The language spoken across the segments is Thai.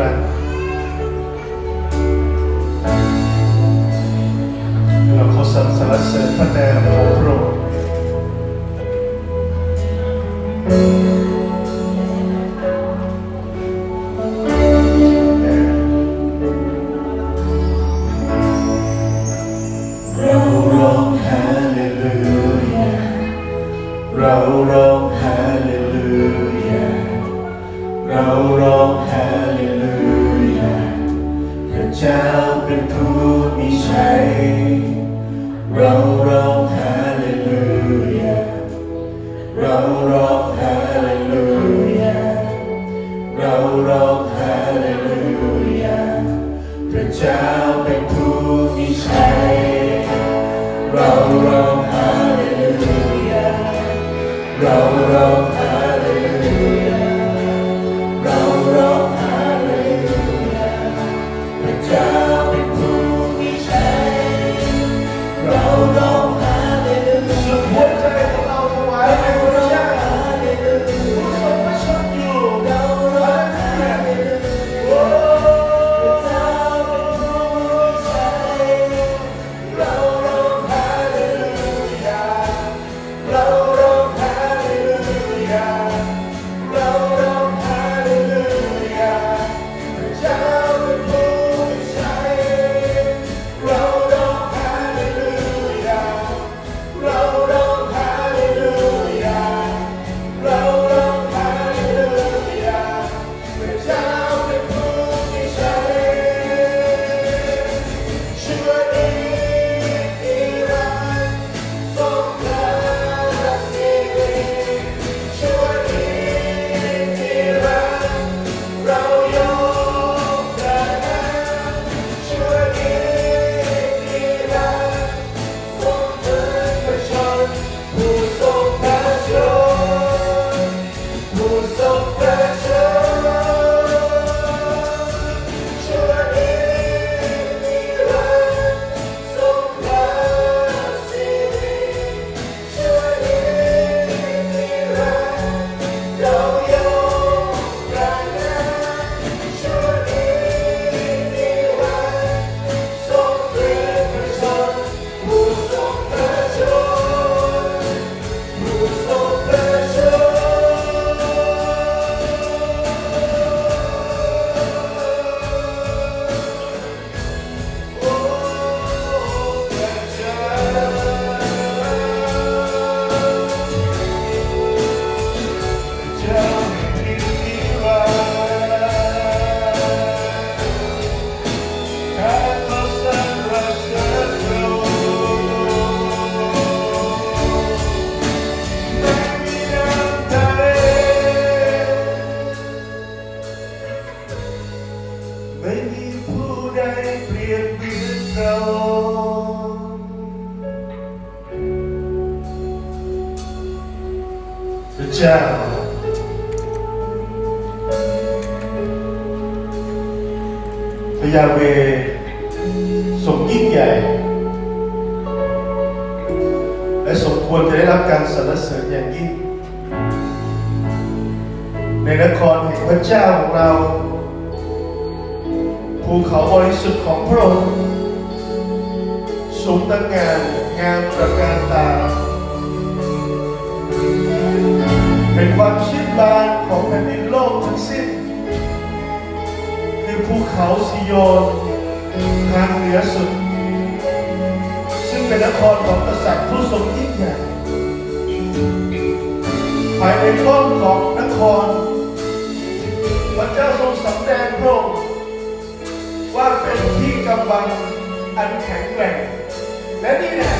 มาเราขอสรรเสริญพระนาม down. พระยาเวสมยิ่งใหญ่ และสมควรจะได้รับการสรรเสริญอย่างยิ่ง ในนครแห่งพระเจ้าของเรา ภูเขาบริสุทธิ์ของพระองค์สมตั้งงานงามประการตา เป็นความชื่นบานของแผ่นดินโลกทั้งสิ้น ภูเขาซิโยนทางเหนือสุด ซึ่งเป็นนครของกษัตริย์ผู้ทรงยิ่งใหญ่ภายในต้องของนครพระเจ้าทรงสำแดงพระองค์ว่าเป็นที่กำบังอันแข็งแกร่งและนี่แหละ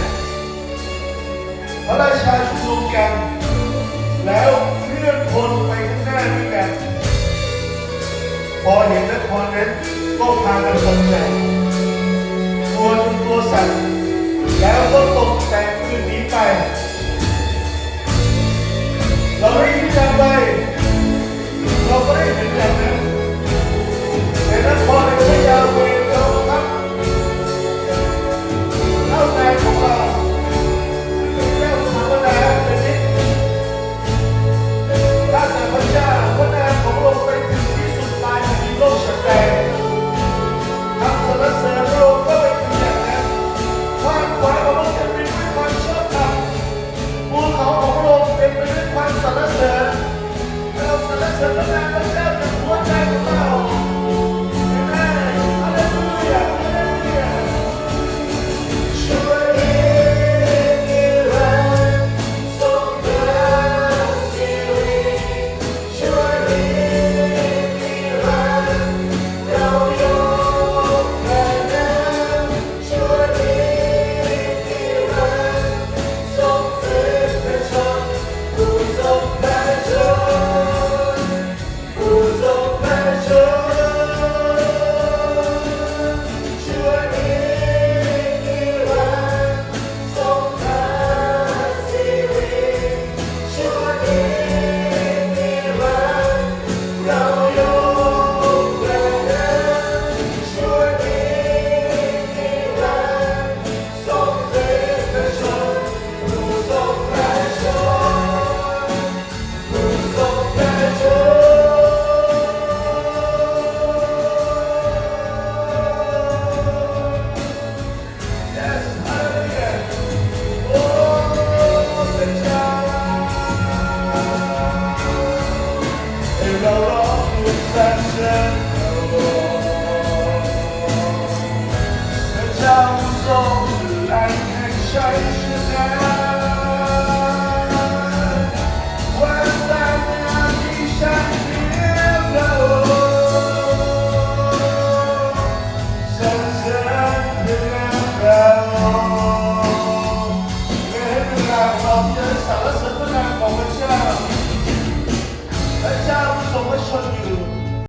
พระราชาชุมนุมกัน แล้วเคลื่อนพลไปข้างหน้าด้วยกัน พอเห็นและคอนั้นก็พากันตกใจตัวตัวสั่นแล้วก็